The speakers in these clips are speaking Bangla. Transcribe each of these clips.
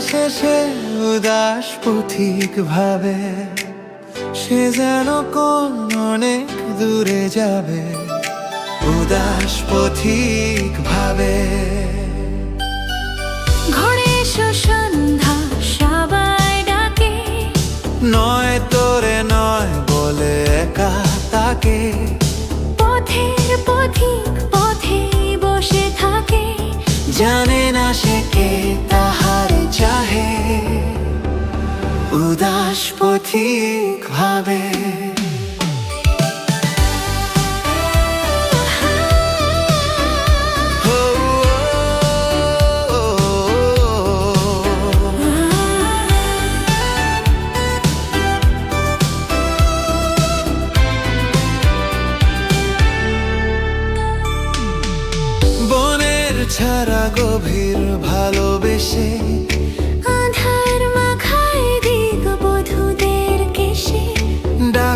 শেষে উদাস পথিক ভাবে সে যেন কোন অনেক দূরে যাবে উদাস পথিক ভাবে। ঘরে সন্ধ্যা সবাই ডাকে। নয় তোরে নয় বলে একা তাকে। পথের পথিক পথে বসে থাকে। জানে না সে উদাস পথিক ভাবে। ছাড়া গভীর ভালোবেসে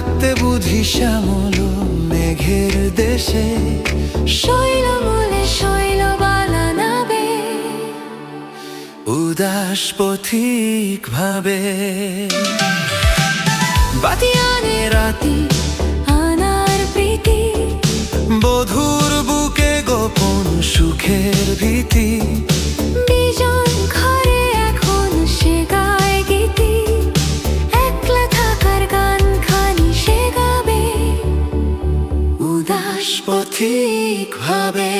ডাকতে বুঝি শ্যামল মেঘের দেশে। শৈল মূলে শৈল বালা নাবে উদাস পথিক ভাবে বাতিয়ানে রাতি উদাস পথিক ভাবে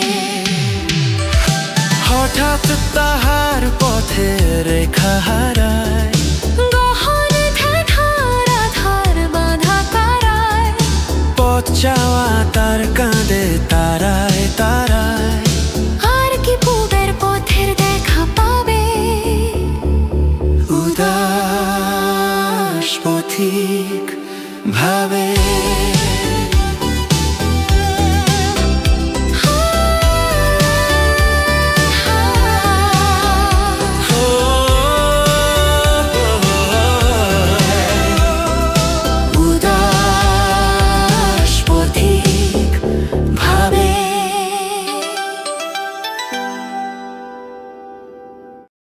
হঠাৎ তাহার পথে রেখা হারায়। পথ চাওয়া তার কাঁদে তারায় তারায়। আর কি পূবের পথের দেখা পাবে? উদাস পথিক ভাবে